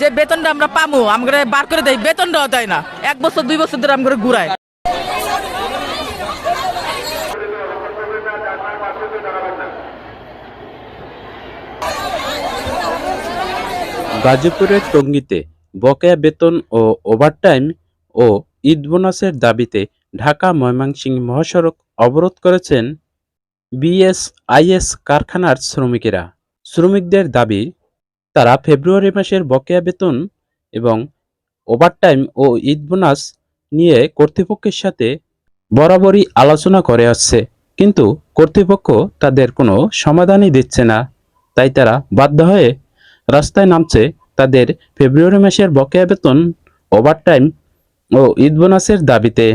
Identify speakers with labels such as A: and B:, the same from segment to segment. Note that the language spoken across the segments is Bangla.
A: যে বেতনটা আমরা পামু আমরা বার করে দেই, বেতনটাও দেয় না। এক বছর, দুই বছর ধরে আমরা ঘুরায়।
B: গাজীপুরের টঙ্গিতে বকেয়া বেতন ও ওভারটাইম ও ঈদ বোনাসের দাবিতে ঢাকা ময়মনসিংহ মহাসড়ক অবরোধ করেছেন বিএসআইএস কারখানার শ্রমিকেরা। শ্রমিকদের দাবি তারা ফেব্রুয়ারি মাসের বকেয়া বেতন এবং ওভারটাইম ও ঈদ বোনাস নিয়ে কর্তৃপক্ষের সাথে বরাবরই আলোচনা করে আসছে। কিন্তু কর্তৃপক্ষ তাদের কোনো সমাধানই দিচ্ছে না। তাই তারা বাধ্য হয়ে রাস্তায় নামছে তাদের ফেব্রুয়ারি মাসের বকেয়া বেতন ওভারটাইম ও ঈদ বোনাসের দাবিতে।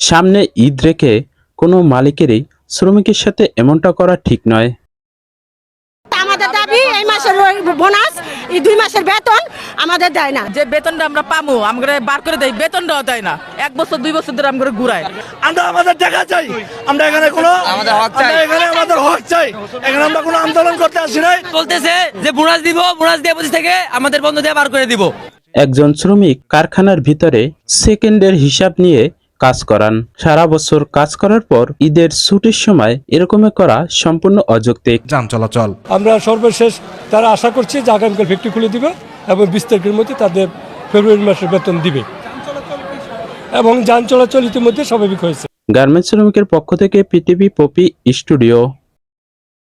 B: সামনে ঈদ রেখে কোনো মালিকেরই শ্রমিকের সাথে এমনটা করা ঠিক নয়।
C: আমাদের দাবি? এই মাসের বোনাস এই দুই মাসের বেতন আমাদের দেয় না।
A: যে বেতনটা আমরা পামু আমরা বার করে দেই বেতনটাও দেয় না। এক বছর দুই বছর ধরে আমরা ঘুরায়।
D: আমরা আমাদের টাকা চাই। আমরা এখানে কোনো আমাদের হক চাই। এখানে আমাদের হক চাই। এখানে আমরা কোনো আন্দোলন করতে আসি নাই।
E: বলতেছে যে বোনাস দিব বোনাস দিয়ে পঁচিশ থেকে আমাদের বন্ধ দিয়ে বার করে দিব।
B: একজন শ্রমিক কারখানার ভিতরে সেকেন্ডের হিসাব নিয়ে কাজ করান। সারা বছর কাজ করার পর ঈদের ছুটির সময় এরকম করা সম্পূর্ণ অযৌক্তিক।
F: যান চলাচল।
G: আমরা সর্বশেষ তারা আশা করছি যে আগামীকাল ফ্যাক্টরি খুলে দিবে এবং বিশ তারিখের মধ্যে তাদের ফেব্রুয়ারি মাসের বেতন দিবে। এবং যান চলাচল ইতিমধ্যে স্বাভাবিক হয়েছে।
B: গার্মেন্টস শ্রমিকের পক্ষ থেকে পিটিভি পপি স্টুডিও।